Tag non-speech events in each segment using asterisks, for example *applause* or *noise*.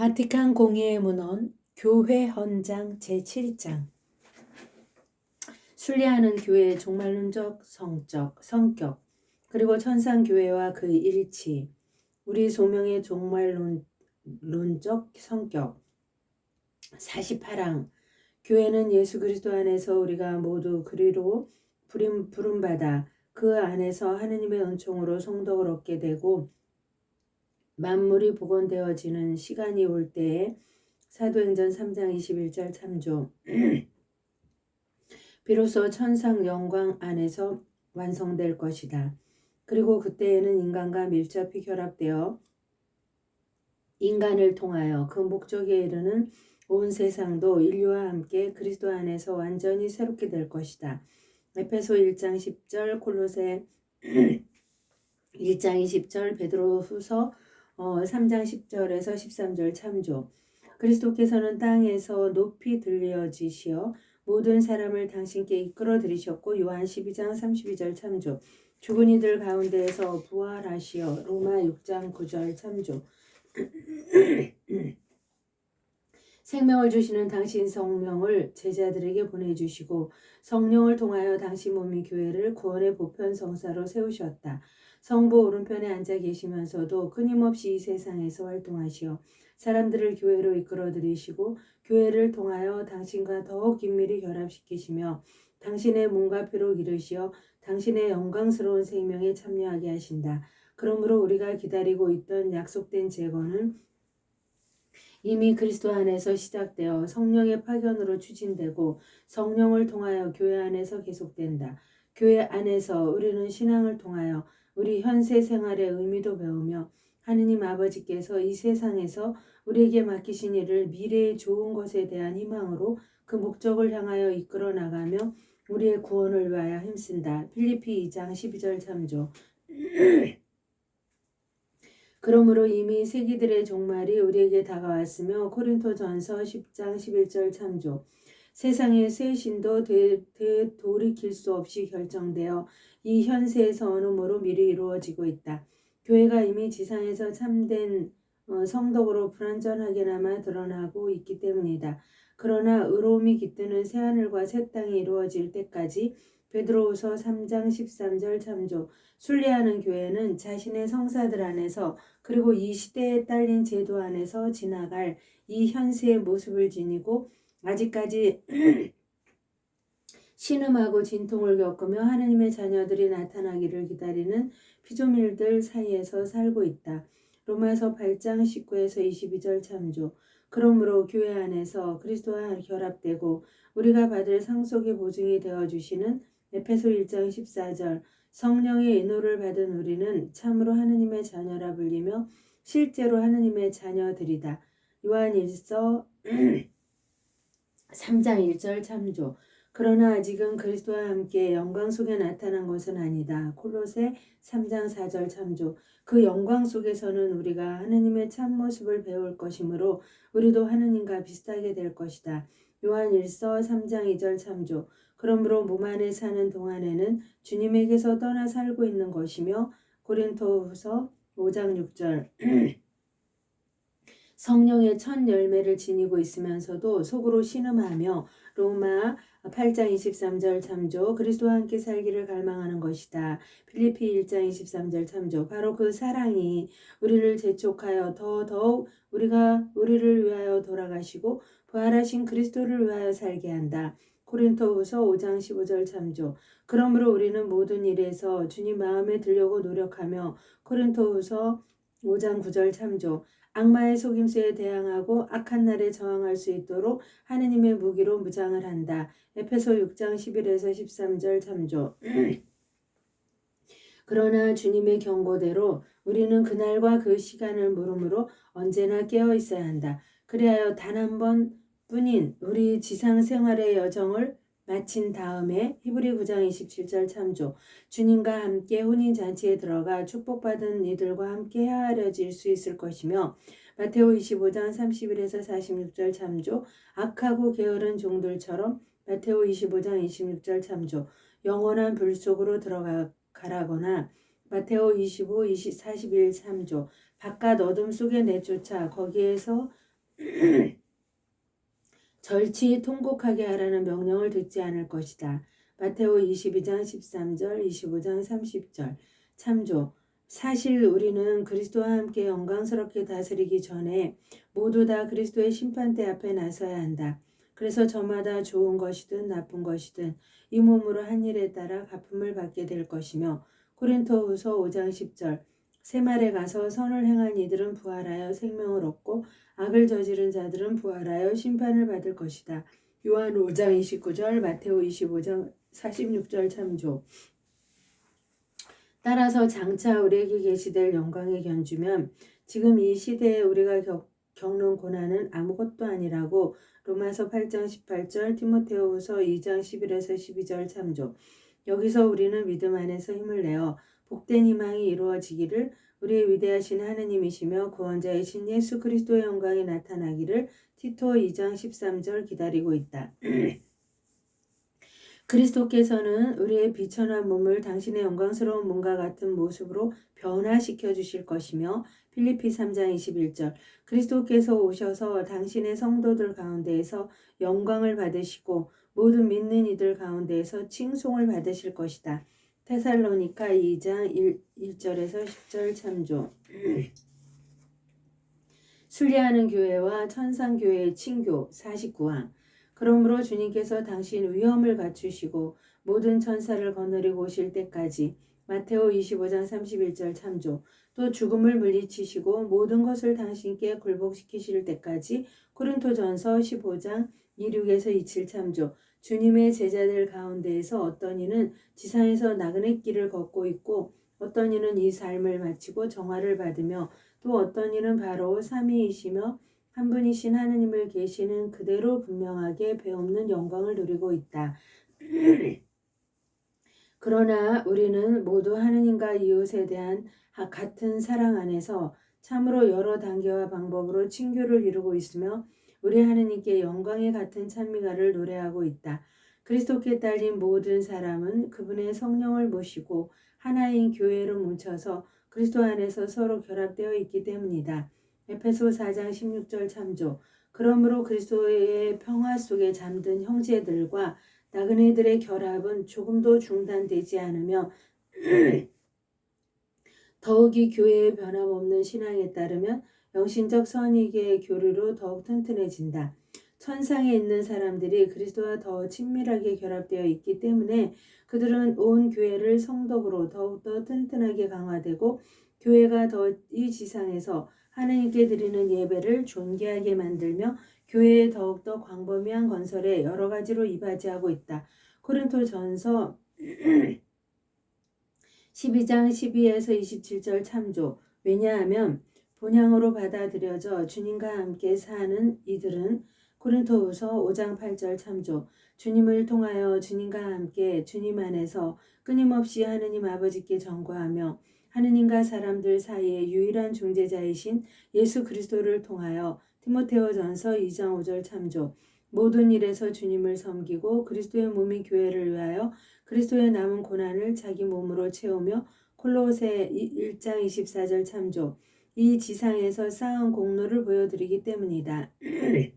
바티칸 공예의 문헌 교회 헌장 제7장. 순례하는 교회의 종말론적 성적 성격 그리고 천상 교회와 그 일치 우리 소명의 종말론적 성격. 48항 교회는 예수 그리스도 안에서 우리가 모두 그리로 부름 부름받아 그 안에서 하느님의 은총으로 성덕을 얻게 되고 만물이 복원되어지는 시간이 올 때에 사도행전 3장 21절 참조 비로소 천상 영광 안에서 완성될 것이다. 그리고 그때에는 인간과 밀접히 결합되어 인간을 통하여 그 목적에 이르는 온 세상도 인류와 함께 그리스도 안에서 완전히 새롭게 될 것이다. 에페소 1장 10절 콜로세 1장 20절 베드로 후서 어, 3장 10절에서 13절 참조. 그리스도께서는 땅에서 높이 들려지시어 모든 사람을 당신께 이끌어 들이셨고 요한 12장 32절 참조. 죽은 이들 가운데에서 부활하시어 로마 6장 9절 참조. 생명을 주시는 당신 성령을 제자들에게 보내주시고 성령을 통하여 당신 몸이 교회를 구원의 보편 성사로 세우셨다. 성부 오른편에 앉아 계시면서도 끊임없이 이 세상에서 활동하시어 사람들을 교회로 이끌어 들이시고 교회를 통하여 당신과 더욱 긴밀히 결합시키시며 당신의 몸과 피로 기르시어 당신의 영광스러운 생명에 참여하게 하신다. 그러므로 우리가 기다리고 있던 약속된 재건은 이미 그리스도 안에서 시작되어 성령의 파견으로 추진되고 성령을 통하여 교회 안에서 계속된다. 교회 안에서 우리는 신앙을 통하여 우리 현세 생활의 의미도 배우며 하느님 아버지께서 이 세상에서 우리에게 맡기신 일을 미래의 좋은 것에 대한 희망으로 그 목적을 향하여 이끌어 나가며 우리의 구원을 위하여 힘쓴다. 필리피 2장 12절 참조. *clears throat* 그러므로 이미 세기들의 종말이 우리에게 다가왔으며 코린토 전서 10장 11절 참조. 세상의 새 신도 되, 되, 돌이킬 수 없이 결정되어 이 현세에서 어느 모로 미리 이루어지고 있다. 교회가 이미 지상에서 참된 어, 성덕으로 불완전하게나마 드러나고 있기 때문이다. 그러나 의로움이 깃드는 새하늘과 새 땅이 이루어질 때까지 베드로후서 3장 13절 참조 순례하는 교회는 자신의 성사들 안에서 그리고 이 시대에 딸린 제도 안에서 지나갈 이 현세의 모습을 지니고 아직까지 *clears throat* 신음하고 진통을 겪으며 하느님의 자녀들이 나타나기를 기다리는 피조물들 사이에서 살고 있다. 로마서 8장 19에서 22절 참조. 그러므로 교회 안에서 그리스도와 결합되고 우리가 받을 상속의 보증이 되어 주시는 에페소 1장 14절 성령의 인도를 받은 우리는 참으로 하느님의 자녀라 불리며 실제로 하느님의 자녀들이다. 요한 1서 3장 1절 참조. 그러나 아직은 그리스도와 함께 영광 속에 나타난 것은 아니다. 콜로세 3장 4절 참조. 그 영광 속에서는 우리가 하느님의 참모습을 배울 것이므로 우리도 하느님과 비슷하게 될 것이다. 요한 1서 3장 2절 참조. 그러므로 몸 안에 사는 동안에는 주님에게서 떠나 살고 있는 것이며 고린토후서 5장 6절 성령의 첫 열매를 지니고 있으면서도 속으로 신음하며 로마 8장 23절 참조 그리스도와 함께 살기를 갈망하는 것이다. 필리피 1장 23절 참조 바로 그 사랑이 우리를 재촉하여 더 더욱 우리가 우리를 위하여 돌아가시고 부활하신 그리스도를 위하여 살게 한다. 코린토후서 5장 15절 참조. 그러므로 우리는 모든 일에서 주님 마음에 들려고 노력하며 코린토후서 5장 9절 참조. 악마의 속임수에 대항하고 악한 날에 저항할 수 있도록 하느님의 무기로 무장을 한다. 에페소 6장 11에서 13절 참조. *clears throat* 그러나 주님의 경고대로 우리는 그날과 그 시간을 물음으로 언제나 깨어 있어야 한다. 그리하여 단 한 번 뿐인 우리 지상 생활의 여정을 마친 다음에 히브리 9장 27절 참조. 주님과 함께 혼인 잔치에 들어가 축복받은 이들과 함께 헤아려질 수 있을 것이며 마테오 25장 31에서 46절 참조. 악하고 게으른 종들처럼 마테오 25장 26절 참조. 영원한 불 속으로 들어가라거나 마테오 25, 20, 41 참조. 바깥 어둠 속에 내쫓아 거기에서 *clears throat* 절치 통곡하게 하라는 명령을 듣지 않을 것이다. 마테오 22장 13절, 25장 30절. 참조. 사실 우리는 그리스도와 함께 영광스럽게 다스리기 전에 모두 다 그리스도의 심판대 앞에 나서야 한다. 그래서 저마다 좋은 것이든 나쁜 것이든 이 몸으로 한 일에 따라 갚음을 받게 될 것이며 고린토후서 5장 10절 새말에 가서 선을 행한 이들은 부활하여 생명을 얻고 악을 저지른 자들은 부활하여 심판을 받을 것이다. 요한 5장 29절, 마테오 25장 46절 참조. 따라서 장차 우리에게 계시될 영광에 견주면 지금 이 시대에 우리가 겪, 겪는 고난은 아무것도 아니라고 로마서 8장 18절, 티모테오후서 2장 11에서 12절 참조. 여기서 우리는 믿음 안에서 힘을 내어 복된 희망이 이루어지기를 우리의 위대하신 하느님이시며 구원자이신 예수 그리스도의 영광이 나타나기를 티토 2장 13절 기다리고 있다. *clears throat* 그리스도께서는 우리의 비천한 몸을 당신의 영광스러운 몸과 같은 모습으로 변화시켜 주실 것이며 필리피 3장 21절 그리스도께서 오셔서 당신의 성도들 가운데에서 영광을 받으시고 모든 믿는 이들 가운데에서 칭송을 받으실 것이다. 테살로니카 2장 1, 1절에서 10절 참조. *clears throat* 순례하는 교회와 천상 교회의 친교 49항 그러므로 주님께서 당신 위엄을 갖추시고 모든 천사를 거느리고 오실 때까지 마테오 25장 31절 참조. 또 죽음을 물리치시고 모든 것을 당신께 굴복시키실 때까지 코린토전서 15장 26에서 27 참조 주님의 제자들 가운데에서 어떤 이는 지상에서 나그네 길을 걷고 있고 어떤 이는 이 삶을 마치고 정화를 받으며 또 어떤 이는 바로 삼위이시며 한 분이신 하느님을 계시는 그대로 분명하게 배없는 영광을 누리고 있다. *clears throat* 그러나 우리는 모두 하느님과 이웃에 대한 같은 사랑 안에서 참으로 여러 단계와 방법으로 친교를 이루고 있으며 우리 하느님께 영광의 같은 찬미가를 노래하고 있다. 그리스도께 딸린 모든 사람은 그분의 성령을 모시고 하나인 교회로 뭉쳐서 그리스도 안에서 서로 결합되어 있기 때문이다. 에페소 4장 16절 참조. 그러므로 그리스도의 평화 속에 잠든 형제들과 나그네들의 결합은 조금도 중단되지 않으며 *clears throat* 더욱이 교회의 변함없는 신앙에 따르면 영신적 선익의 교류로 더욱 튼튼해진다. 천상에 있는 사람들이 그리스도와 더 친밀하게 결합되어 있기 때문에 그들은 온 교회를 성덕으로 더욱더 튼튼하게 강화되고 교회가 더 이 지상에서 하나님께 드리는 예배를 존귀하게 만들며 교회에 더욱더 광범위한 건설에 여러 가지로 이바지하고 있다. 코린토 전서 12장 12에서 27절 참조. 왜냐하면 본향으로 받아들여져 주님과 함께 사는 이들은 고린토후서 5장 8절 참조. 주님을 통하여 주님과 함께 주님 안에서 끊임없이 하느님 아버지께 전과하며 하느님과 사람들 사이의 유일한 중재자이신 예수 그리스도를 통하여 티모테오전서 2장 5절 참조. 모든 일에서 주님을 섬기고 그리스도의 몸이 교회를 위하여 그리스도의 남은 고난을 자기 몸으로 채우며 콜로세 1장 24절 참조. 이 지상에서 쌓은 공로를 보여드리기 때문이다. *clears throat*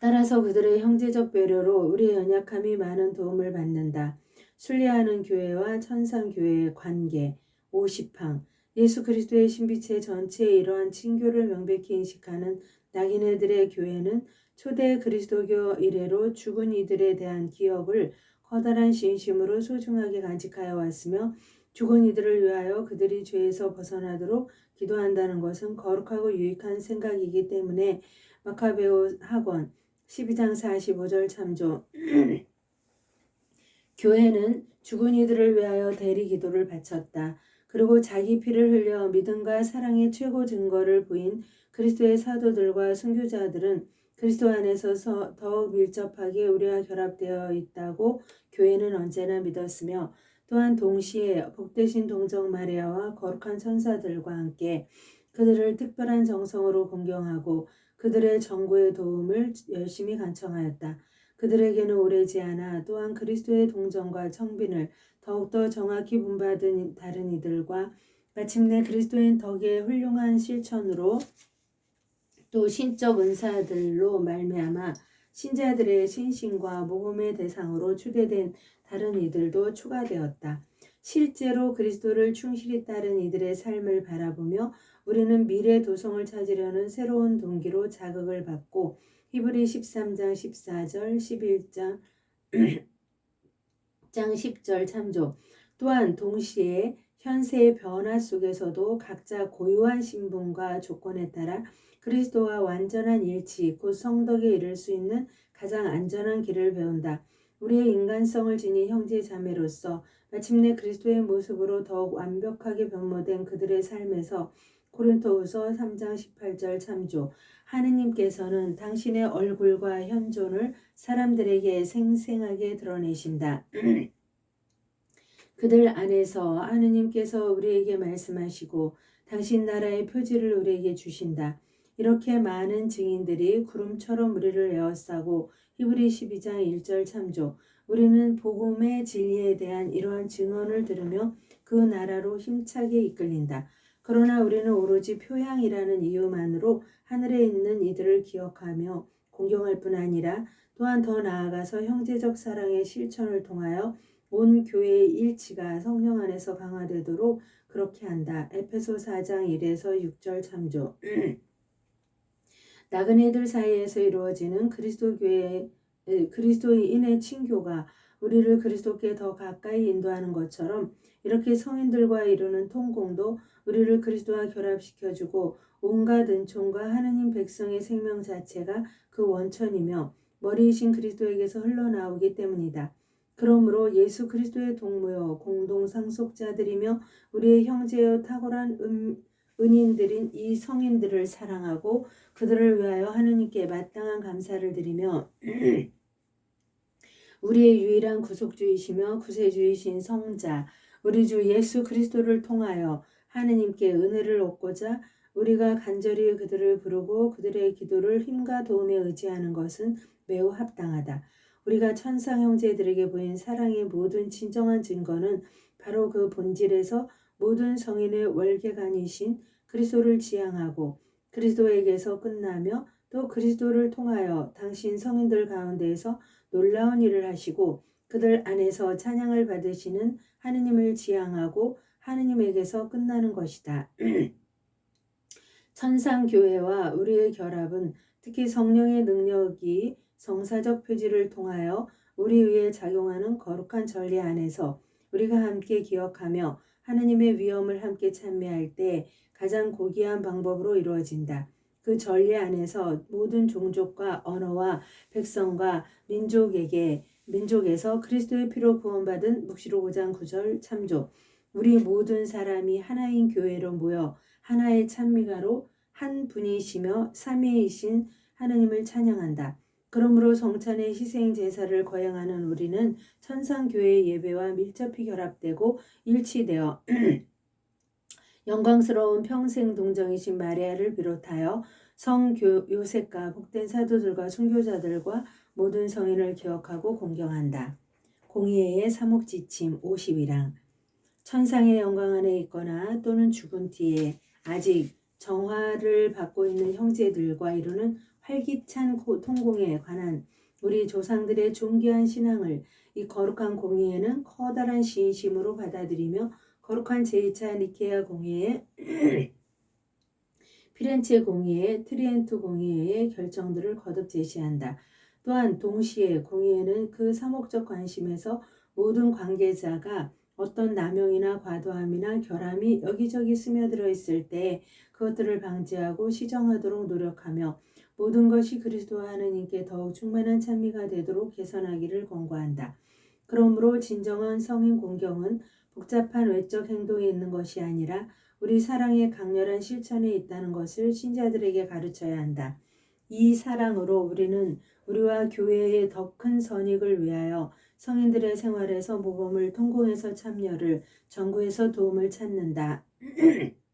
따라서 그들의 형제적 배려로 우리의 연약함이 많은 도움을 받는다. 순례하는 교회와 천상 교회의 관계 50항 예수 그리스도의 신비체 전체의 이러한 친교를 명백히 인식하는 낙인애들의 교회는 초대 그리스도교 이래로 죽은 이들에 대한 기억을 커다란 신심으로 소중하게 간직하여 왔으며 죽은 이들을 위하여 그들이 죄에서 벗어나도록 기도한다는 것은 거룩하고 유익한 생각이기 때문에 마카베오 학원 12장 45절 참조 *clears throat* 교회는 죽은 이들을 위하여 대리 기도를 바쳤다. 그리고 자기 피를 흘려 믿음과 사랑의 최고 증거를 보인 그리스도의 사도들과 순교자들은 그리스도 안에서 더욱 밀접하게 우리와 결합되어 있다고 교회는 언제나 믿었으며 또한 동시에 복되신 동정 마리아와 거룩한 천사들과 함께 그들을 특별한 정성으로 공경하고 그들의 정구의 도움을 열심히 간청하였다. 그들에게는 오래지 않아 또한 그리스도의 동정과 청빈을 더욱더 정확히 본받은 다른 이들과 마침내 그리스도인 덕의 훌륭한 실천으로 또 신적 은사들로 말미암아 신자들의 신심과 모험의 대상으로 추대된 다른 이들도 추가되었다. 실제로 그리스도를 충실히 따른 이들의 삶을 바라보며 우리는 미래 도성을 찾으려는 새로운 동기로 자극을 받고 히브리 13장 14절 11장 장 10절 참조 또한 동시에 현세의 변화 속에서도 각자 고유한 신분과 조건에 따라 그리스도와 완전한 일치 곧 성덕에 이를 수 있는 가장 안전한 길을 배운다. 우리의 인간성을 지닌 형제 자매로서 마침내 그리스도의 모습으로 더욱 완벽하게 변모된 그들의 삶에서 고린토후서 3장 18절 참조 하느님께서는 당신의 얼굴과 현존을 사람들에게 생생하게 드러내신다. *clears throat* 그들 안에서 하느님께서 우리에게 말씀하시고 당신 나라의 표지를 우리에게 주신다. 이렇게 많은 증인들이 구름처럼 우리를 에워싸고 히브리 12장 1절 참조 우리는 복음의 진리에 대한 이러한 증언을 들으며 그 나라로 힘차게 이끌린다. 그러나 우리는 오로지 표향이라는 이유만으로 하늘에 있는 이들을 기억하며 공경할 뿐 아니라 또한 더 나아가서 형제적 사랑의 실천을 통하여 온 교회의 일치가 성령 안에서 강화되도록 그렇게 한다. 에페소 4장 1에서 6절 참조. 나그네들 사이에서 이루어지는 그리스도 교회 그리스도인의 친교가 우리를 그리스도께 더 가까이 인도하는 것처럼 이렇게 성인들과 이루는 통공도 우리를 그리스도와 결합시켜주고 온갖 은총과 하느님 백성의 생명 자체가 그 원천이며 머리이신 그리스도에게서 흘러나오기 때문이다. 그러므로 예수 그리스도의 동무요 공동 상속자들이며 우리의 형제여 탁월한 은, 은인들인 이 성인들을 사랑하고 그들을 위하여 하느님께 마땅한 감사를 드리며 *clears throat* 우리의 유일한 구속주이시며 구세주이신 성자 우리 주 예수 그리스도를 통하여 하느님께 은혜를 얻고자 우리가 간절히 그들을 부르고 그들의 기도를 힘과 도움에 의지하는 것은 매우 합당하다. 우리가 천상 형제들에게 보인 사랑의 모든 진정한 증거는 바로 그 본질에서 모든 성인의 월계관이신 그리스도를 지향하고 그리스도에게서 끝나며 또 그리스도를 통하여 당신 성인들 가운데에서 놀라운 일을 하시고 그들 안에서 찬양을 받으시는 하느님을 지향하고 하느님에게서 끝나는 것이다. *clears throat* 천상 교회와 우리의 결합은 특히 성령의 능력이 성사적 표지를 통하여 우리 위에 작용하는 거룩한 전리 안에서 우리가 함께 기억하며 하느님의 위엄을 함께 찬미할 때 가장 고귀한 방법으로 이루어진다. 그 전리 안에서 모든 종족과 언어와 백성과 민족에게 민족에서 그리스도의 피로 구원받은 묵시록 5장 9절 참조 우리 모든 사람이 하나인 교회로 모여 하나의 찬미가로 한 분이시며 삼위이신 하느님을 찬양한다. 그러므로 성찬의 희생 제사를 거행하는 우리는 천상 교회의 예배와 밀접히 결합되고 일치되어 *clears throat* 영광스러운 평생 동정이신 마리아를 비롯하여 성교 요셉과 복된 사도들과 순교자들과 모든 성인을 기억하고 공경한다. 공의의 사목지침 50이랑 천상의 영광 안에 있거나 또는 죽은 뒤에 아직 정화를 받고 있는 형제들과 이루는 활기찬 통공에 관한 우리 조상들의 존귀한 신앙을 이 거룩한 공의에는 커다란 신심으로 받아들이며 거룩한 제2차 니케아 공의회, *clears throat* 피렌체 공의회, 트리엔토 공의회의 결정들을 거듭 제시한다. 또한 동시에 공의회는 그 사목적 관심에서 모든 관계자가 어떤 남용이나 과도함이나 결함이 여기저기 스며들어 있을 때 그것들을 방지하고 시정하도록 노력하며 모든 것이 그리스도와 하느님께 더욱 충만한 찬미가 되도록 개선하기를 권고한다. 그러므로 진정한 성인 공경은 복잡한 외적 행동에 있는 것이 아니라 우리 사랑의 강렬한 실천에 있다는 것을 신자들에게 가르쳐야 한다. 이 사랑으로 우리는 우리와 교회의 더 큰 선익을 위하여 성인들의 생활에서 모범을 통공해서 참여를 전구해서 도움을 찾는다. *clears throat*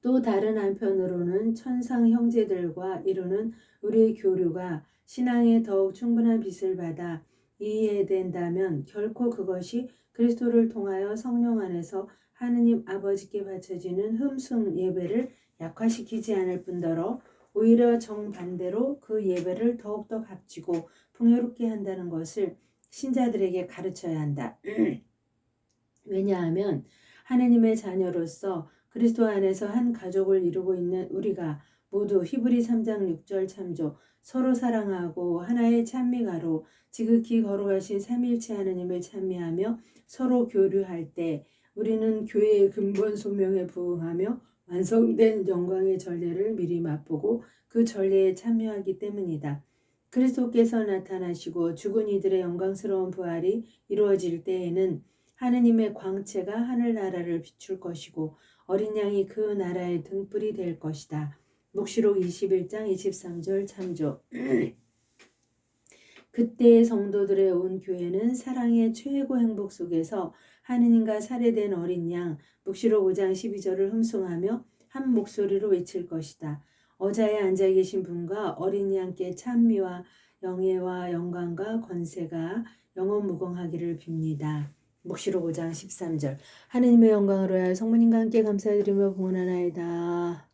또 다른 한편으로는 천상 형제들과 이루는 우리의 교류가 신앙에 더욱 충분한 빛을 받아 이해된다면 결코 그것이 그리스도를 통하여 성령 안에서 하느님 아버지께 바쳐지는 흠숭 예배를 약화시키지 않을 뿐더러 오히려 정반대로 그 예배를 더욱더 값지고 풍요롭게 한다는 것을 신자들에게 가르쳐야 한다. *clears throat* 왜냐하면 하느님의 자녀로서 그리스도 안에서 한 가족을 이루고 있는 우리가 모두 히브리 3장 6절 참조 서로 사랑하고 하나의 찬미가로 지극히 거룩하신 삼일체 하느님을 찬미하며 서로 교류할 때 우리는 교회의 근본 소명에 부응하며 완성된 영광의 전례를 미리 맛보고 그 전례에 참여하기 때문이다. 그리스도께서 나타나시고 죽은 이들의 영광스러운 부활이 이루어질 때에는 하느님의 광채가 하늘나라를 비출 것이고 어린 양이 그 나라의 등불이 될 것이다. 목시록 21장 23절 참조 그때의 성도들의 온 교회는 사랑의 최고 행복 속에서 하느님과 살해된 어린 양 묵시록 5장 12절을 흠송하며 한 목소리로 외칠 것이다. 어자에 앉아 계신 분과 어린 양께 찬미와 영예와 영광과 권세가 영원 무궁하기를 빕니다. 묵시록 5장 13절 하느님의 영광으로 하여 성모님과 함께 감사드리며 봉헌하나이다.